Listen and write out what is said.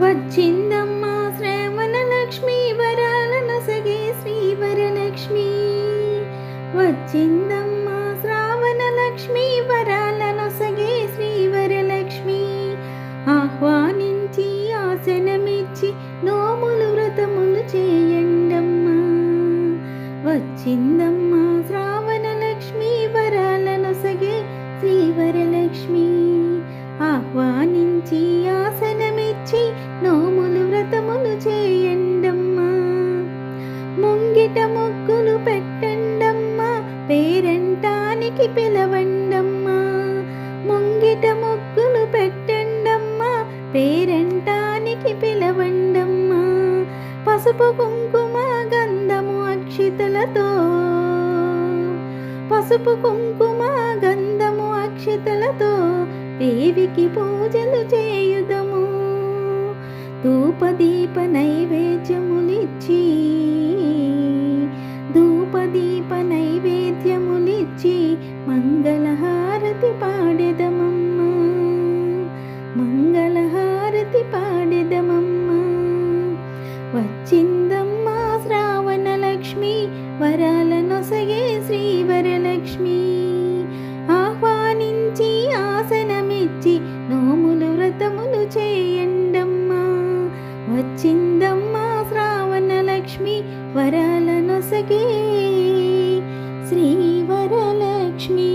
వచ్చిందమ్మా శ్రవణ లక్ష్మి వరాలను సగే శ్రీ వరలక్ష్మి వచ్చిందమ్మా శ్రావణ లక్ష్మి వరాలను సగే శ్రీ వరలక్ష్మి ఆహ్వానించి ఆసనమిచ్చి నోములు వ్రతములు చేయండమ్మా. వచ్చిందమ్మా శ్రావణ పేరంటానికి పిలవండమ్మా. ముంగిట ముగ్గులు పెట్టండమ్మా. పేరంటానికి పిలవండమ్మా. పసుపు కుంకుమ గంధము అక్షితలతో. పసుపు కుంకుమ గంధము అక్షితలతో దేవికి పూజలు చేయుదము. ధూపదీప నైవేద్యములి మంగళహారతి పాడెదమమ్మా. మంగళహారతి పాడెదమమ్మా. వచ్చిందమ్మా శ్రావణ లక్ష్మి వరాల నొసగే శ్రీవరలక్ష్మి ఆహ్వానించి ఆసనమిచ్చి నోములు వ్రతములు చేయండమ్మా. వచ్చిందమ్మా శ్రావణ లక్ష్మి వరాలనొసగే శ్రీవరలక్ష్మి